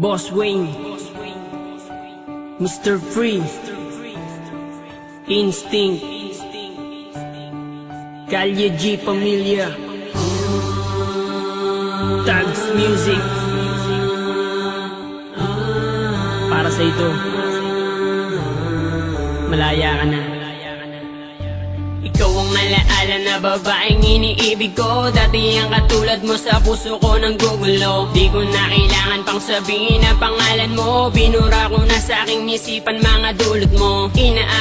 Boss Wayne Mr. Free. Instinct. Kalye G Pamilya Tags Music. Para sa ito. Malaya ka na ikaw ang alaala na babaeng iniibig ko. Dati ang katulad mo sa puso ko ng gugulo. Di ko na kailangan pang sabihin ang pangalan mo. Binura ko na sa aking isipan mga dulot mo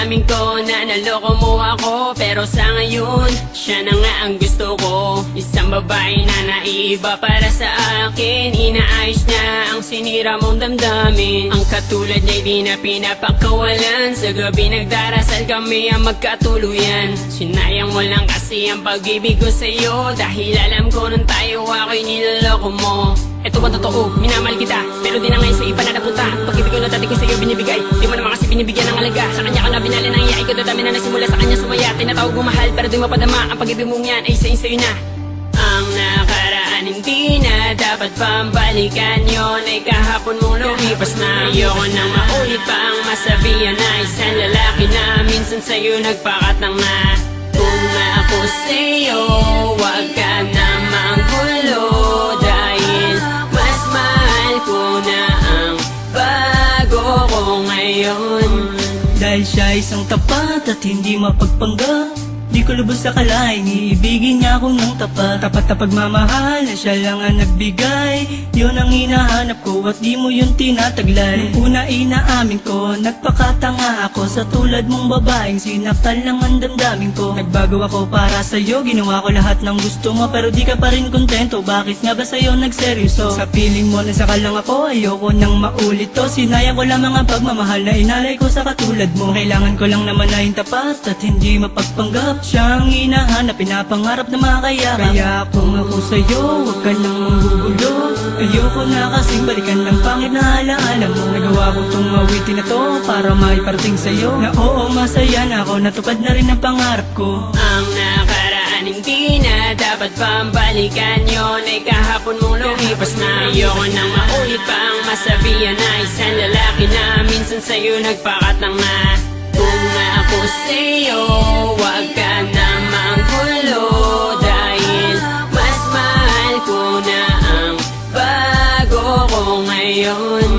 Inaamin ko na naloko mo ako Pero sa ngayon, siya na nga ang gusto ko. Isang babae na naiiba para sa akin Inaayos niya ang sinira mong damdamin. Ang katulad niya di na pinapakawalan Sa gabi nagdarasal kami ang magkatuluyan. Sinayang mo lang kasi ang pag-ibig ko sa'yo Dahil alam ko nung tayo ako'y niloloko mo. Ito ba totoo? Minamahal kita Pero di na ngayon sa iba na napunta Pag-ibig ko na dati ko Tinatawag mo mahal pero di mapadama Ang pag-ibig mong yan ay sa'yo sa'yo na. Ang nakaraan hindi na dapat pambalikan Yon ay kahapon mong lumipas na. Ayoko nang maulit pa ang masabihan na Isang lalaki na minsan sa'yo nagpakatang na. Kung ako sa'yo, wag ka na isang tapat at hindi mapagpanggap Di ko lubos sa kalain, iibigin niya ako ng tapat. Tapat na pagmamahal na siya lang ang nagbigay. Yun ang hinahanap ko at di mo yun tinataglay. Nung una inaamin ko, nagpakatanga ako Sa tulad mong babaeng sinaktan lang ang damdamin ko. Nagbago ako para sa'yo, ginawa ko lahat ng gusto mo Pero di ka pa rin kontento, bakit nga ba sa'yo nagseryoso? Sa piling mo na saka lang ako, ayoko nang maulit to. Sinayang ko lang mga pagmamahal na inalay ko sa katulad mo. Kailangan ko lang naman na tapat at hindi mapagpanggap Siyang hinahanap, pinapangarap na makakayakap Kaya kung ako sa'yo, huwag ka nang manggugulo. Ayoko na kasing balikan ng pangit na alaala mo Nagawa ko tong awitin na to para maiparating sa'yo. Na oo, masaya na ako, natupad na rin ang pangarap ko. Ang nakaraan hindi na dapat pambalikan Yon ay kahapon mong lumipas na. Ayoko nang maulit pa ang masabihan na Isang lalaki na minsan sa'yo nagpakatang na Kung ako sa'yo, wag ka na manggulo. Dahil mas mahal ko na ang bago ko ngayon.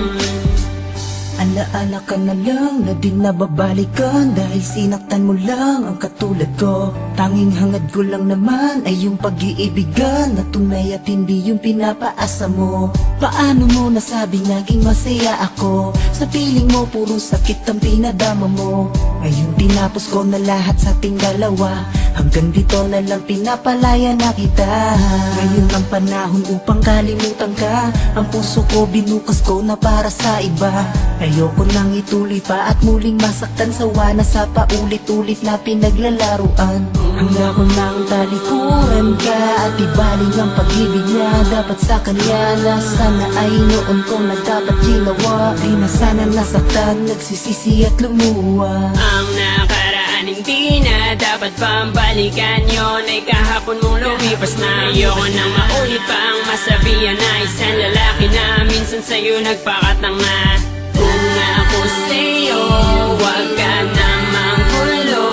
Alaala ka na lang na di nababalikan Dahil sinaktan mo lang ang katulad ko. Tanging hangad ko lang naman ay yung pag-iibigan Na tunay at hindi yung pinapaasa mo Paano mo nasabing naging masaya ako? Sa piling mo puro sakit ang pinadama mo. Ngayon tinapos ko na lahat sa ating dalawa. Hanggang dito na lang pinapalaya na kita. Ngayon ang panahon upang kalimutan ka. Ang puso ko binukas ko na para sa iba. Ayoko nang ituloy pa at muling masaktan Sawa na sa paulit-ulit na pinaglalaruan. Hanggang ko nang talikuran ka At ibaling ang pag-ibig niya. Dapat sa kanya na sana ay noon ko na dapat ginawa Di na sana nasaktan, nagsisisi at lumuwa. Ang nakaraan hindi na dapat pambalikan Yon. Ay kahapon mong lumipas na. Ayoko nang maulit pa ang masabihan na Isang lalaki na minsan sa'yo nagpakatang na Kung ako sa'yo, wag ka na manggulo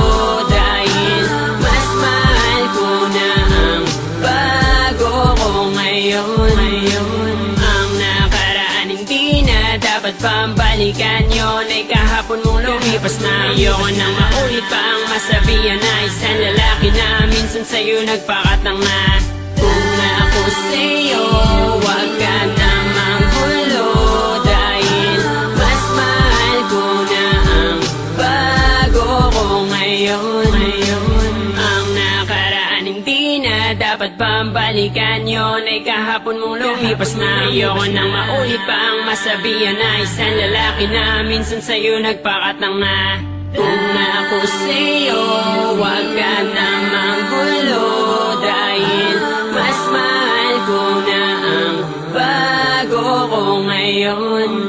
Dahil mas mahal ko na ang bago ko pambalikan Yon ay kahapon mong lumipas na. Ayoko nang maulit pa ang masabihan na Isang lalaki na minsan sa'yo nagpakatang na Kung ako sa'yo, wag ka na dapat bang balikan yon Ay kahapon mong lumipas na. Ayoko nang maulit pa ang masabihan Na isang lalaki na minsan sa'yo nagpakatang na. Kung na ako sa'yo, huwag ka na manggulo Dahil mas mahal ko na ang bago ko ngayon.